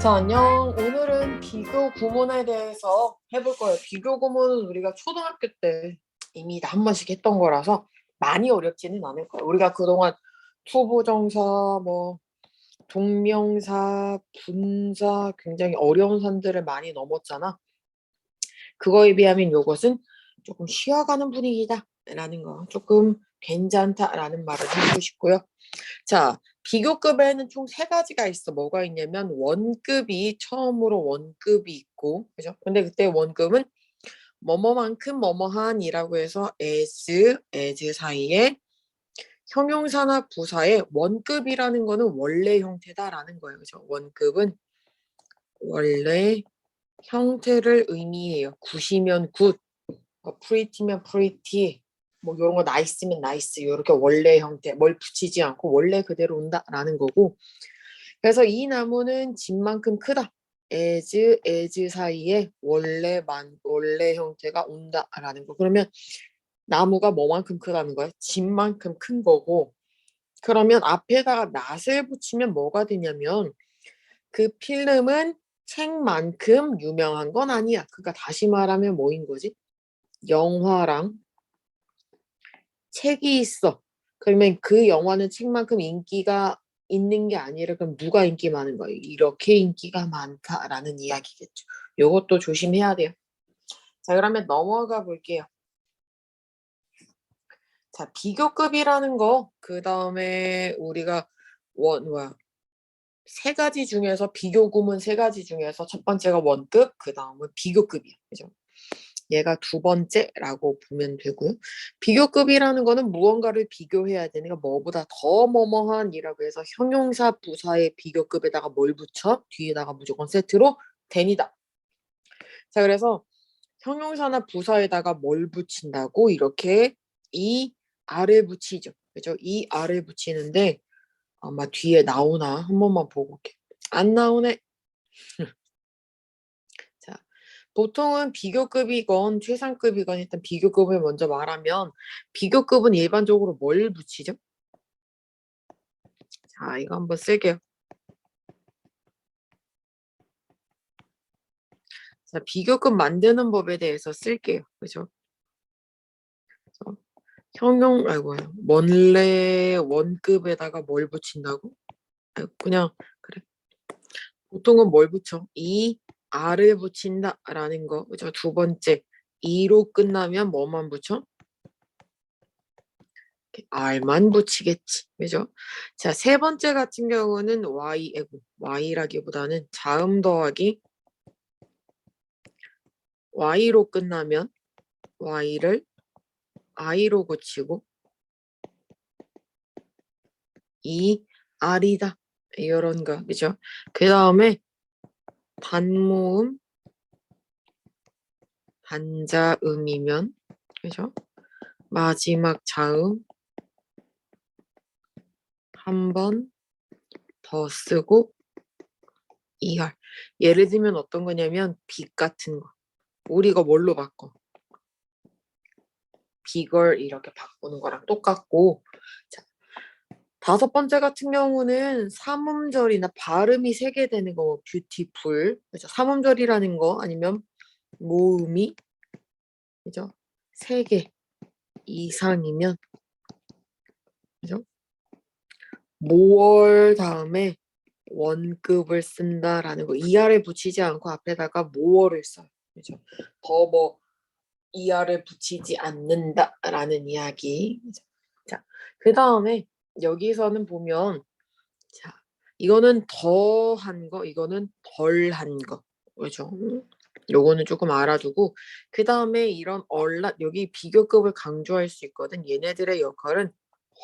자, 안녕. 오늘은 비교 구문에 대해서 해볼 거예요. 비교 구문은 우리가 초등학교 때 이미 다 한 번씩 했던 거라서 많이 어렵지는 않을 거예요. 우리가 그동안 투부정사, 뭐 동명사, 분사 굉장히 어려운 산들을 많이 넘었잖아. 그거에 비하면 이것은 조금 쉬어가는 분위기다 라는 거, 조금 괜찮다라는 말을 하고 싶고요. 자, 비교급에는 총 세 가지가 있어. 뭐가 있냐면 원급이 처음으로 원급이 있고, 그죠? 근데 그때 원급은 뭐뭐만큼 뭐뭐한이라고 해서 as, as 사이에 형용사나 부사의 원급이라는 거는 원래 형태다라는 거예요. 그죠? 원급은 원래 형태를 의미해요. 굿이면 굿, 뭐 pretty면 pretty, 뭐 이런 거 나이스면 나이스 이렇게 원래 형태 뭘 붙이지 않고 원래 그대로 온다라는 거고. 그래서 이 나무는 집만큼 크다. as as 사이에 원래만 원래 형태가 온다라는 거. 그러면 나무가 뭐만큼 크다는 거야 집만큼 큰 거고. 그러면 앞에다가 낫을 붙이면 뭐가 되냐면 그 필름은 책만큼 유명한 건 아니야. 그러니까 다시 말하면 뭐인 거지? 영화랑 책이 있어. 그러면 그 영화는 책만큼 인기가 있는 게 아니라 그럼 누가 인기 많은 거예요? 이렇게 인기가 많다라는 이야기겠죠. 요것도 조심해야 돼요. 자, 그러면 넘어가 볼게요. 자, 비교급이라는 거, 그 다음에 우리가 원, 뭐야, 세 가지 중에서 비교구문 세 가지 중에서 첫 번째가 원급, 그 다음은 비교급이야. 그죠? 얘가 두 번째라고 보면 되고요. 비교급이라는 거는 무언가를 비교해야 되니까 뭐보다 더 뭐뭐한이라고 해서 형용사 부사의 비교급에다가 뭘 붙여? 뒤에다가 무조건 세트로 된이다. 자 그래서 형용사나 부사에다가 뭘 붙인다고 이렇게 이 아래 붙이죠. 그죠? 이 아래 붙이는데 아마 뒤에 나오나 한 번만 보고 올게. 안 나오네. 보통은 비교급이건 최상급이건 일단 비교급을 먼저 말하면 비교급은 일반적으로 뭘 붙이죠? 자, 이거 한번 쓸게요. 자, 비교급 만드는 법에 대해서 쓸게요. 그죠? 형용, 아이고, 원래 원급에다가 뭘 붙인다고? 그냥, 그래. 보통은 뭘 붙여? 이 r을 붙인다라는 거. 그죠? 두 번째, 2로 끝나면 뭐만 붙여? r만 붙이겠지. 그죠? 자, 세 번째 같은 경우는 y, y라기보다는 자음 더하기 y로 끝나면 y를 i로 고치고 이 r이다. 이런 거. 그죠? 그 다음에 단모음, 단자음이면 그죠? 마지막 자음 한 번 더 쓰고 이할. 예를 들면 어떤 거냐면 빛 같은 거. 우리가 뭘로 바꿔? 비걸 이렇게 바꾸는 거랑 똑같고 자, 다섯 번째 같은 경우는 삼음절이나 발음이 세 개 되는 거, 뭐 뷰티풀, 그죠? 삼음절이라는 거 아니면 모음이, 그죠? 세 개 이상이면, 그죠? 모월 다음에 원급을 쓴다라는 거, 이하를 붙이지 않고 앞에다가 모월을 써요, 그죠? 더뭐 이하를 붙이지 않는다라는 이야기. 그죠? 자, 그 다음에 여기서는 보면 자 이거는 더한 거, 이거는 덜한 거. 그죠? 요거는 조금 알아두고 그 다음에 이런 얼라 여기 비교급을 강조할 수 있거든. 얘네들의 역할은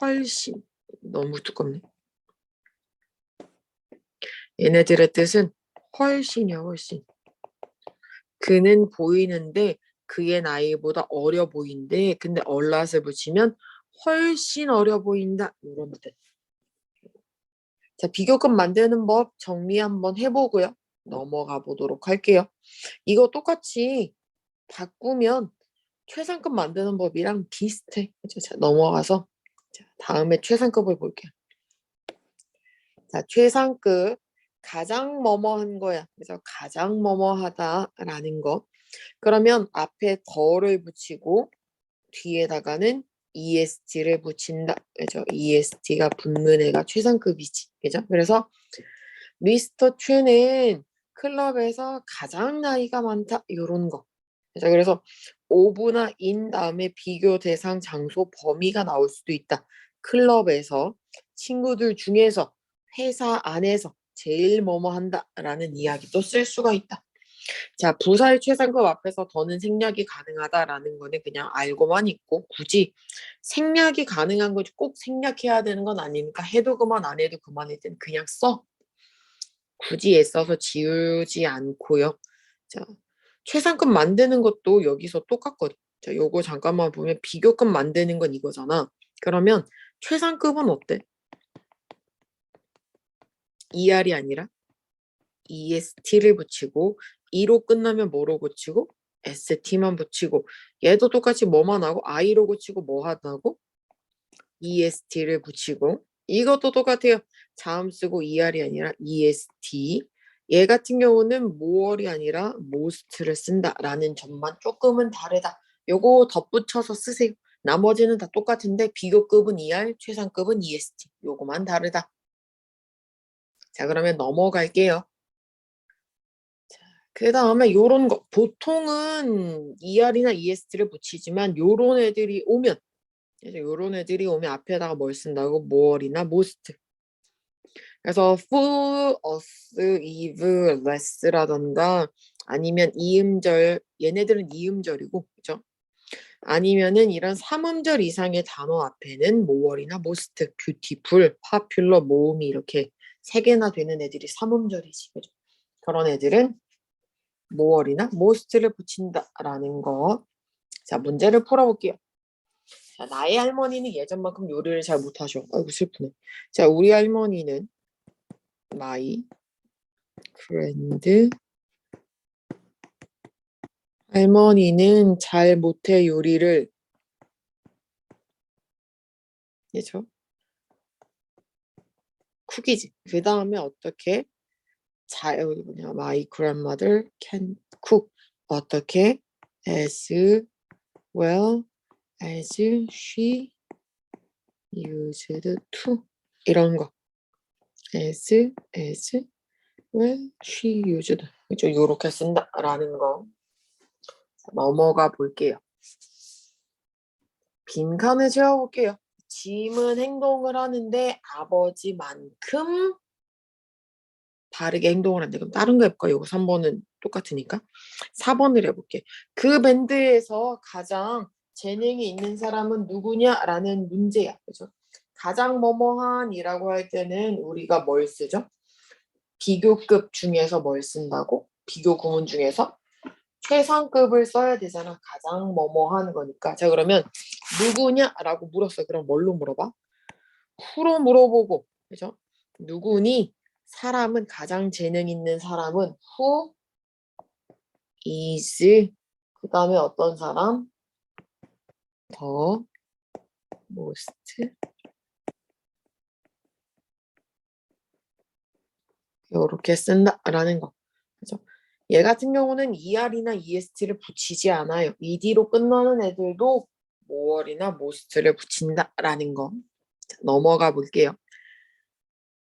훨씬 너무 두껍네. 얘네들의 뜻은 훨씬이야 훨씬. 그는 보이는데 그의 나이보다 어려 보인대. 근데 얼랏을 붙이면 훨씬 어려 보인다. 이런 뜻. 자, 비교급 만드는 법 정리 한번 해보고요. 넘어가 보도록 할게요. 이거 똑같이 바꾸면 최상급 만드는 법이랑 비슷해. 자, 넘어가서 자, 다음에 최상급을 볼게요. 자, 최상급 가장 뭐뭐한 거야. 그래서 가장 뭐뭐하다라는 거. 그러면 앞에 더를 붙이고 뒤에다가는 est를 붙인다. 그죠? est가 붙는 애가 최상급이지. 그죠? 그래서 미스터 최는 클럽에서 가장 나이가 많다. 요런 거. 그죠? 그래서 오브나 인 다음에 비교 대상 장소 범위가 나올 수도 있다. 클럽에서 친구들 중에서 회사 안에서 제일 뭐뭐 한다라는 이야기도 쓸 수가 있다. 자, 부사의 최상급 앞에서 더는 생략이 가능하다라는 거는 그냥 알고만 있고 굳이 생략이 가능한 거지 꼭 생략해야 되는 건 아니니까 해도 그만 안 해도 그만일 땐 그냥 써. 굳이 애써서 지우지 않고요. 자, 최상급 만드는 것도 여기서 똑같거든. 자, 요거 잠깐만 보면 비교급 만드는 건 이거잖아. 그러면 최상급은 어때? ER이 아니라 EST를 붙이고 2로 끝나면 뭐로 붙이고 ST만 붙이고 얘도 똑같이 뭐만 하고 I로 붙이고 뭐 하다고 EST를 붙이고 이것도 똑같아요. 자음 쓰고 ER이 아니라 EST 얘 같은 경우는 more이 아니라 most를 쓴다라는 점만 조금은 다르다. 요거 덧붙여서 쓰세요. 나머지는 다 똑같은데 비교급은 ER, 최상급은 EST. 요거만 다르다. 자, 그러면 넘어갈게요. 그 다음에 요런 거 보통은 ER이나 EST를 붙이지만 요런 애들이 오면 그래서 요런 애들이 오면 앞에다가 뭘 쓴다고 more이나 most 그래서 full, us, eve, less라던가 아니면 이음절 얘네들은 이음절이고 그죠? 아니면은 이런 삼음절 이상의 단어 앞에는 more이나 most, beautiful, popular, 모음이 이렇게 세 개나 되는 애들이 삼음절이지 그죠? 그런 애들은 more이나 most를 붙인다라는 거. 자, 문제를 풀어볼게요. 자, 나의 할머니는 예전만큼 요리를 잘 못하셔. 아이고 슬프네. 자, 우리 할머니는 my friend 할머니는 잘 못해 요리를 그죠? 쿡이지. 그 다음에 어떻게 잘 여기 뭐냐 my grandmother can cook 어떻게 as well as she used to 이런 거 as as well she used 그죠 요렇게 쓴다라는 거 넘어가 볼게요 빈칸을 채워볼게요 짐은 행동을 하는데 아버지만큼 다르게 행동을 한대. 그럼 다른 거 해볼까? 요거 3번은 똑같으니까. 4번을 해볼게. 그 밴드에서 가장 재능이 있는 사람은 누구냐라는 문제야. 그죠? 가장 뭐뭐한이라고 할 때는 우리가 뭘 쓰죠? 비교급 중에서 뭘 쓴다고? 비교 구문 중에서 최상급을 써야 되잖아. 가장 뭐뭐한 거니까. 자 그러면 누구냐라고 물었어. 그럼 뭘로 물어봐? 후로 물어보고, 그죠? 누구니? 사람은 가장 재능 있는 사람은 who is 그 다음에 어떤 사람 the most 이렇게 쓴다라는 거 그죠? 얘 같은 경우는 er이나 est를 붙이지 않아요. ed로 끝나는 애들도 more이나 most를 붙인다라는 거 자, 넘어가 볼게요.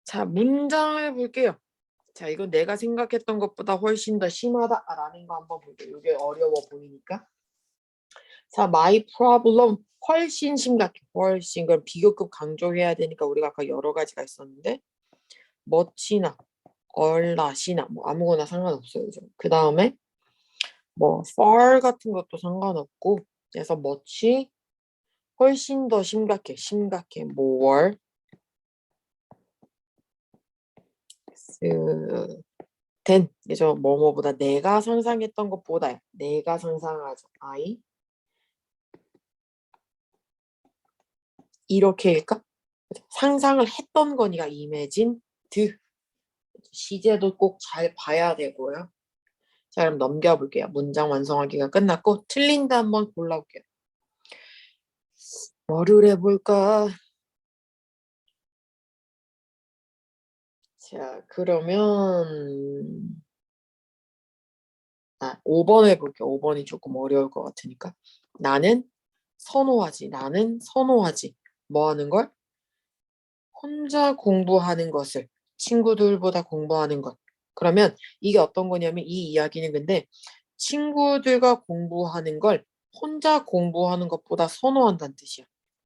자, 문장을 볼게요. 자, 이건 내가 생각했던 것보다 훨씬 더 심하다라는 거 한번 볼게요. 이게 어려워 보이니까. 자, my problem 훨씬 심각해. 훨씬 그럼 비교급 강조해야 되니까 우리가 아까 여러 가지가 있었는데 멋지나 얼라시나 뭐 아무거나 상관없어요. 그 다음에 뭐 far 같은 것도 상관없고 그래서 멋지 훨씬 더 심각해. 심각해. more 그, 된, 그죠? 뭐뭐보다 내가 상상했던 것보다 내가 상상하죠. I 이렇게일까? 상상을 했던 거니까 imagine 드 시제도 꼭 잘 봐야 되고요. 자 그럼 넘겨볼게요. 문장 완성하기가 끝났고 틀린다 한번 골라볼게요. 뭐를 해볼까? 자, 그러면 아, 5번 해볼게요. 5번이 조금 어려울 것 같으니까. 나는 선호하지. 나는 선호하지. 뭐 하는 걸? 혼자 공부하는 것을. 친구들보다 공부하는 것. 그러면 이게 어떤 거냐면 이 이야기는 근데 친구들과 공부하는 걸 혼자 공부하는 것보다 선호한다는 뜻이야.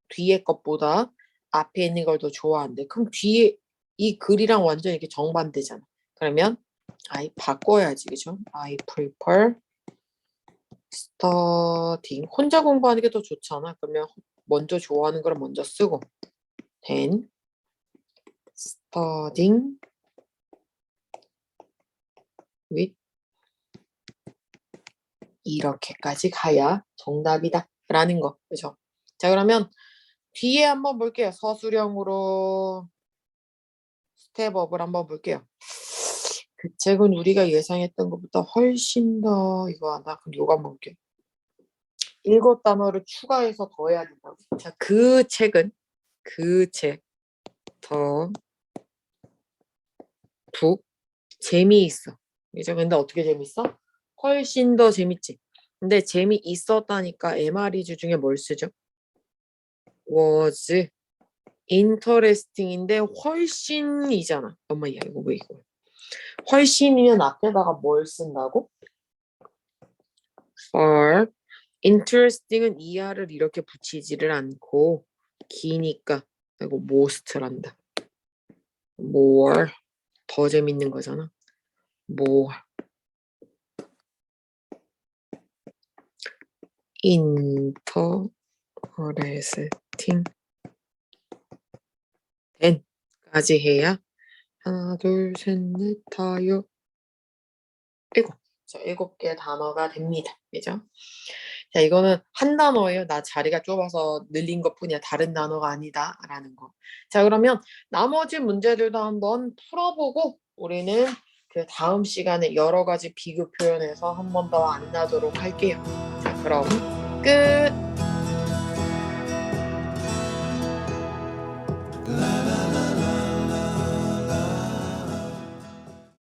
뒤에 것보다 앞에 있는 걸 더 좋아한대. 그럼 뒤에 이 글이랑 완전 이렇게 정반대잖아. 그러면 I 바꿔야지, 그죠? I prefer studying. 혼자 공부하는 게 더 좋잖아. 그러면 먼저 좋아하는 걸 먼저 쓰고 then studying with 이렇게까지 가야 정답이다 라는 거 그죠? 자 그러면 뒤에 한번 볼게요. 서술형으로 스텝업을 한번 볼게요. 그 책은 우리가 예상했던 것보다 훨씬 더 이거 하나 그럼 요거 한번 볼게요. 일곱 단어를 추가해서 더 해야 된다고. 자, 그 책은 그 책 더 북 재미있어. 이제 근데 어떻게 재밌어? 훨씬 더 재밌지. 근데 재미있었다니까 MR이주 중에 뭘 쓰죠? was interesting인데 훨씬이잖아. 엄마야 이거 왜 이거? 훨씬이면 앞에다가 뭘 쓴다고? for interesting은 이하를 이렇게 붙이지를 않고 기니까 이거 most란다. more 더 재밌는 거잖아. more interesting then까지 해야 하나 둘셋넷 다여 일곱 자 일곱 개 단어가 됩니다. 그죠? 자 이거는 한 단어예요. 나 자리가 좁아서 늘린 것뿐이야. 다른 단어가 아니다 라는 거. 자 그러면 나머지 문제들도 한번 풀어보고 우리는 그 다음 시간에 여러 가지 비교 표현해서 한 번더 만나도록 할게요. 자 그럼 끝.